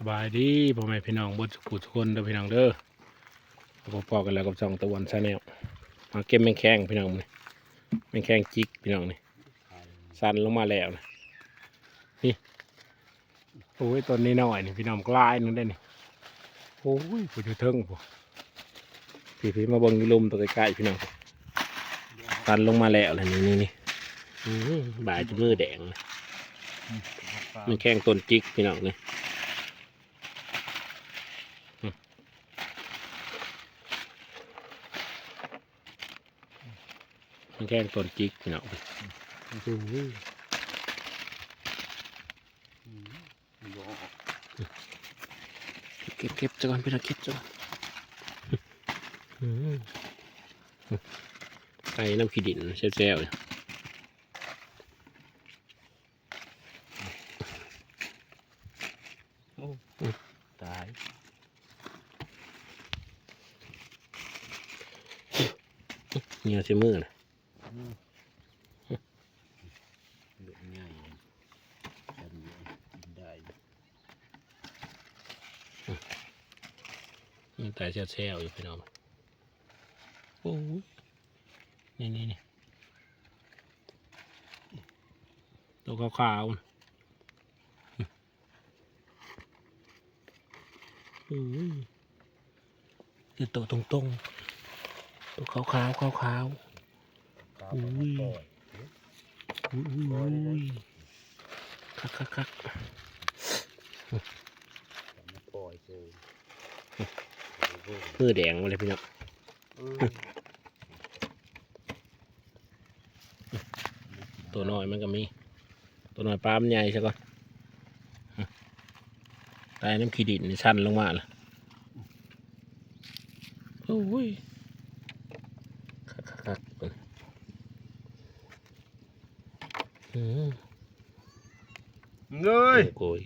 สบายดีพ่อแม่พี่น้องบดสุขุทุกคนเด้อพี่น้องเด้อพบพอกันแล้วกับจองตะวันชาแนลมาเก็บแมงแข้งพี่น้องนี่แมงแข้งจิกพี่น้องนี่สั่นลงมาแล้วนะนี่โอ้ยต้นนี้หน่อยนี่พี่น้องกลายนึงได้นี่โอ้ยผู้อยู่เทิงผู้พี่พี่มาบิ่งยลุมตัวใกล้ๆพี่น้องสั่นลงมาแล้วเลยนี่นี่นี่บ่ายจะมือแดงเลยแมงแข้งต้นจิกพี่น้องนี่ มันแกล้งต้นจิกพี่น้องเก็บเก็บจังก่อนพี่น้องเก็บจังก่อนไก่น้ำขี้ดินแซ่บๆอยู่ตายเหนียวใช้มือนะ เลือดง่ายฉันกินได้ มันแต่แซ่บๆอยู่พี่น้องโอ้ยนี่นี่นี่ตัวขาวๆน่ะโอ้ยคือตัวตรงๆ ตัวขาวๆขาวๆกาอุ้บยปล่อยอุ้ยอุ้ยอุ้ยคักคักคัก มาปล่อยเลย มือแดงมาเลยพี่น้องเออตัวน้อยมันก็มี ตัวน้อยปลามันใหญ่ใช่ก่อนตายน้ำขี้ดินนี่สั้นลงมาละโอ้ยคักคักคักเบิ่งอืมเงยโกย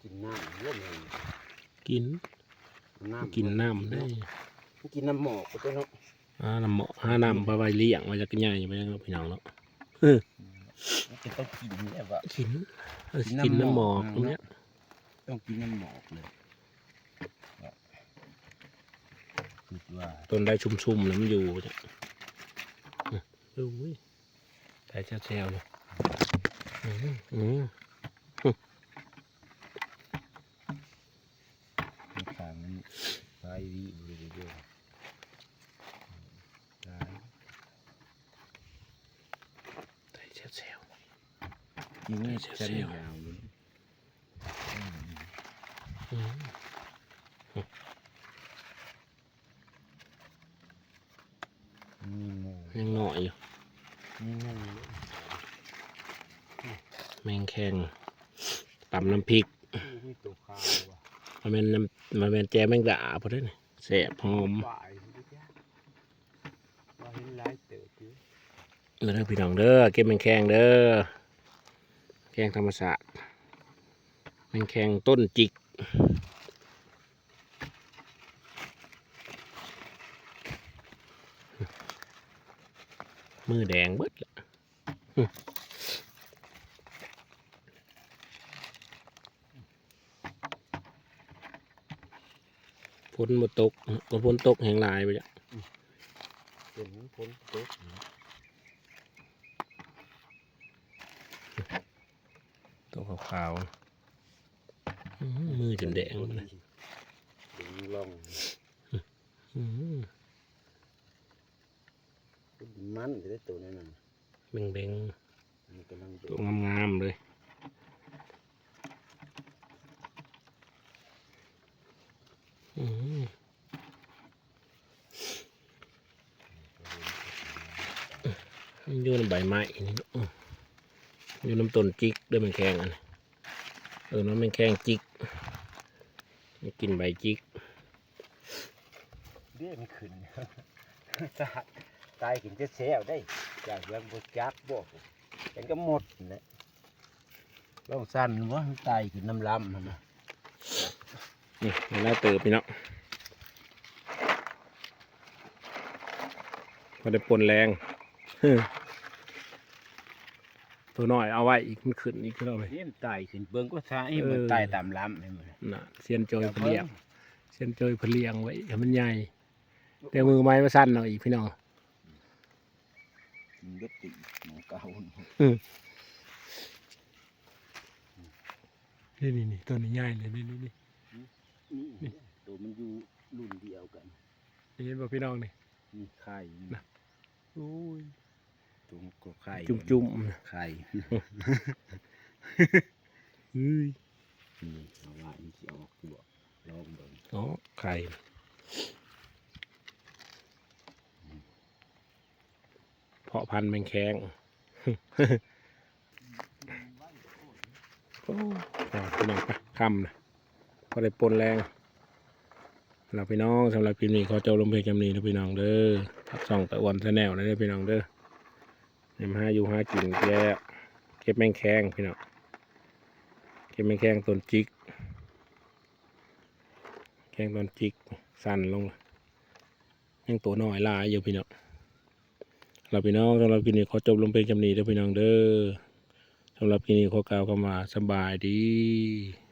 กินน้ำร่วมเลย กินน้ำกินน้ำได้กินน้ำหมอกก็ต้องเนาะหาน้ำเหมาะหาน้ำไปไว้เลี้ยงมาจากใหญ่ไปยังพี่น้องเนาะมันจะต้องกินแล้วอะกินเออกินกินน้ำน้ำหหมมออกกตรงเนี้ยต้องกินน้ำหมอกเลยคิดว่าต้นได้ชุ่มๆแล้วมันอยู่เนี่ยอืมอุ้ยแต่จะแซวเลยอืมอืม ทางนี้ไฟวิบริเวณตาย แต่จะแซว กินนี่เสีจะยวๆยาวเลยอืมมีหมูยังหน่อยอยู่มีหมูแมงแข็งตำน้ำพริกมีตัวขาวว่ะมันเป็นน้ำมันเป็นแจแมงดาพอได้เนี่ยแสบหอมฝ่ายนี่จ้ะว่าเห็นหลายเติบอยู่มาเด้อพี่น้องเด้อเก็บแมงแข็งเด้อ แข็งธรรมศาสตร์แมงแข็งต้นจิก มือแดงเบิดละฝนมาตกก็ฝนตกแห่งหลายไปจ้ะเป็นฝนตก ตัว ขาวๆอื้อหือมือจนแดงเลยดึงล่องอื้อหือมันจะได้ตัวนั้นน่ะเบ่งเบ่งมันกำลังๆตัวงามๆเลยอื้อหือมันอยู่ในใบไม้นี่เนอะ อื้ออยู่น้ำต้นจิกเด้วยมันแข็งอันนี้เออน้ำมันแข็งจิกมันกินใบจิกเบี้ยมันขึ้นตายตายกินจะเสียวได้จากเรื่องบจักบอกเป็นก็หมดนั่นแหละลองสั้นว่ามันตายกินน้ำล้ำมันนะนี่เวลาเติบพี่เนาะพอได้ปนแรง ตัวน้อยเอาไว้อีกมันขึ้นอีกแล้วไปเห็นตายขึ้นเบิ่งก็ซ้ายเออมันตายตามลำให้มันน่ะเสียนโจยเพนเลียงเสียนโจยเพนเลียงไว้ให้มันใหญ่แต่มือไม้มาสั้นเอาอีกพี่น้องมันก็ติหมองเก่านี่นี่นี่ตัวนี้ใหญ่เลยนี่นี่นี่นี่ตัวมันอยู่รุ่นเดียวกันนี่เห็นบ่พี่น้องนี่นี่ไข่น่ะโอ้ย ตัวก็ไข่จุ่มๆน่ะไข่เฮ้ยนี่เอาว่ามันสิออกตัวลองเบิ่งอ๋อไข่เพาะพันธุ์แมงแคงโอ้อ่าพี่น้องไปคำนะพอได้ปนแรงเราพี่น้องสำหรับคลิปนี้ขอเจ้าลงเพลงจำนี้นะพี่น้องเด้อทักส่องตะวันแนลนะเด้อพี่น้องเด้อ เอ็มห้าอยู่ห้ากินแก่เก็บแมงแคงพี่น้องเก็บแมงแคงต้นจิกแกงตอนจิกสั่นลงยังตัวน้อยลายอยู่พี่น้องเราพี่น้องสำหรับคลิปนี้ขอจบลงเพลงจำนีเด้อพี่น้องเด้อสำหรับคลิปนี้ขอกล่าวคำว่าสบายดี